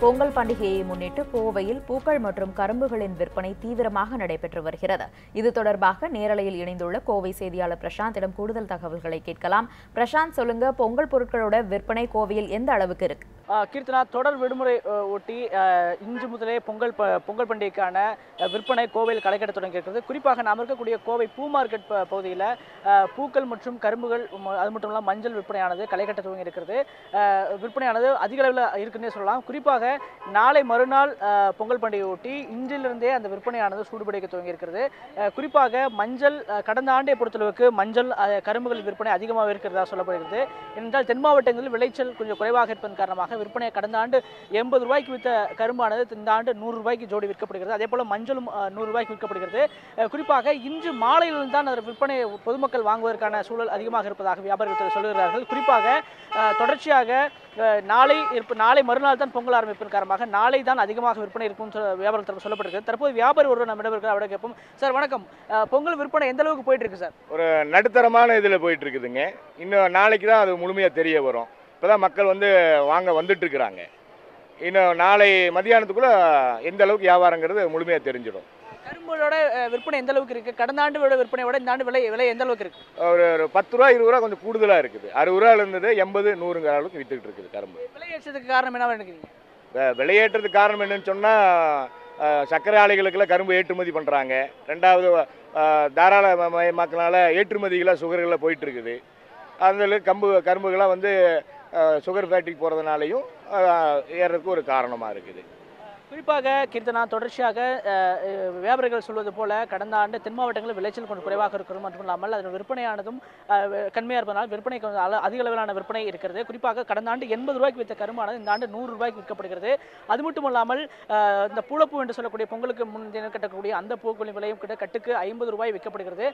பொங்கல் பண்டிகையை முன்னிட்டு கோவையில் பூக்கள் மற்றும் கரும்புகளின் விற்பனை தீவிரமாக நடைபெற்று வருகிறது. இது தொடர்பாக நேரலையில் இணைந்துள்ள கோவை செய்தியாளர் பிரசாந்திடம் கூடுதல் தகவல்களை கேட்கலாம். பிரசாந்த் சொல்லுங்க பொங்கல் பொருட்களோட விற்பனை கோவையில் எந்த அளவுக்கு இருக்கு? கீர்த்தனா தொடர் விடுமுறை ஒட்டி இன்று முதலே பொங்கல் ப- பொங்கல் பண்டிகைக்கான விற்பனை கோவையில் களைக்கட்ட தொடங்கி இருக்கிறது குறிப்பாக நாம் இருக்கக்கூடிய கோவை பூ மார்க்கெட் ப- பகுதியில் பூக்கள் மற்றும் கரும்புகள் அது மட்டும் இல்லாமல் மஞ்சள் விற்பனையானது களைக்கட்ட துவங்கி இருக்கிறது விற்பனையானது அதிக அளவில் இருக்குன்னே சொல்லலாம். குறிப்பாக நாளை மறுநாள் பொங்கல் பண்டிகை ஒட்டி இன்றிலிருந்தே அந்த விற்பனையானது சூடுபிடிக்க துவங்கி இருக்கிறது குறிப்பாக மஞ்சள் கடந்த ஆண்டை பொறுத்தளவுக்கு மஞ்சள் கரும்புகள் விற்பனை அதிகமாக இருக்கிறதா சொல்லப்படுகிறது. ஏனென்றால் தென் மாவட்டங்களில் விளைச்சல் கொஞ்சம் குறைவாக இருப்பதன் காரணமாக விற்பனையை கடந்த ஆண்டு எண்பது ரூபாய்க்கு விற்ற கரும்பானது இந்த ஆண்டு நூறு ரூபாய்க்கு ஜோடி விற்கப்படுகிறது. அதே போல் மஞ்சளும் நூறு ரூபாய்க்கு விற்கப்படுகிறது. குறிப்பாக இன்று மாலையிலிருந்து தான் அதன் விற்பனை பொதுமக்கள் வாங்குவதற்கான சூழல் அதிகமாக இருப்பதாக வியாபாரிகள் சொல்லுகிறார்கள். குறிப்பாக தொடர்ச்சியாக நாளை இருப்ப நாளை மறுநாள் தான் பொங்கல் ஆரம்பிப்பின் காரணமாக நாளை தான் அதிகமாக விற்பனை இருக்கும் வியாபாரம் தரப்பு சொல்லப்பட்டிருக்கு தற்போது வியாபாரி ஒருவர் நம்ம இருக்கிற அவரை கேட்போம். சார் வணக்கம். பொங்கல் விற்பனை எந்த அளவுக்கு போயிட்டு இருக்கு சார்? ஒரு நடுத்தரமான இதில் போயிட்டு இருக்குதுங்க. இன்னும் நாளைக்கு தான் அது முழுமையாக தெரிய வரும். இப்போ தான் மக்கள் வந்து வாங்க வந்துட்டு இருக்கிறாங்க இன்னும் நாளை மதியானத்துக்குள்ளே எந்த அளவுக்கு வியாபாரங்கிறது முழுமையாக தெரிஞ்சிடும். கரும்போட விற்பனை எந்த அளவுக்கு இருக்கு? கடந்த ஆண்டு விட விற்பனை விட இந்த ஆண்டு விலை விலை எந்த அளவுக்கு இருக்கு? ஒரு ஒரு பத்து ரூபா இருபது ரூபா கொஞ்சம் கூடுதலாக இருக்குது. அறுபது ரூபா இருந்தது எண்பது நூறுங்கிற அளவுக்கு விற்றுக்கிட்டு இருக்குது கரும்பு. விலை ஏற்றத்துக்கு காரணம் என்ன நினைக்கிறீங்க? விலையேற்றத்துக்கு காரணம் என்னன்னு சொன்னால் சர்க்கரை ஆலைகளுக்கெல்லாம் கரும்பு ஏற்றுமதி பண்ணுறாங்க ரெண்டாவது தாராள ம- மயமாக்கனால ஏற்றுமதிகளாக சுகர்களில் போயிட்டு இருக்குது அதில் கம்பு கரும்புகளாக வந்து சுகர் ஃபேக்ட்ரிக்கு போகிறதுனாலையும் ஏறதுக்கு ஒரு காரணமாக இருக்குது. குறிப்பாக கீர்த்தனா தொடர்ச்சியாக வியாபாரிகள் சொல்வது போல கடந்த ஆண்டு தென் மாவட்டங்களில் விளைச்சல் கொஞ்சம் குறைவாக இருக்கிறது மட்டும் இல்லாமல் அதன் விற்பனையானதும் கண்மையாக இருப்பதனால் விற்பனை கொஞ்சம் அதிக அளவிலான விற்பனை இருக்கிறது. குறிப்பாக கடந்த ஆண்டு எண்பது ரூபாய்க்கு விற்ற கருமானது இந்த ஆண்டு நூறு ரூபாய்க்கு விற்கப்படுகிறது. அது மட்டும் இல்லாமல் இந்த பூளப்பூ என்று சொல்லக்கூடிய பொங்கலுக்கு முன் தினம் கட்டக்கூடிய அந்த பூக்களின் விலையும் கிட்ட கட்டுக்கு ஐம்பது ரூபாய் விற்கப்படுகிறது.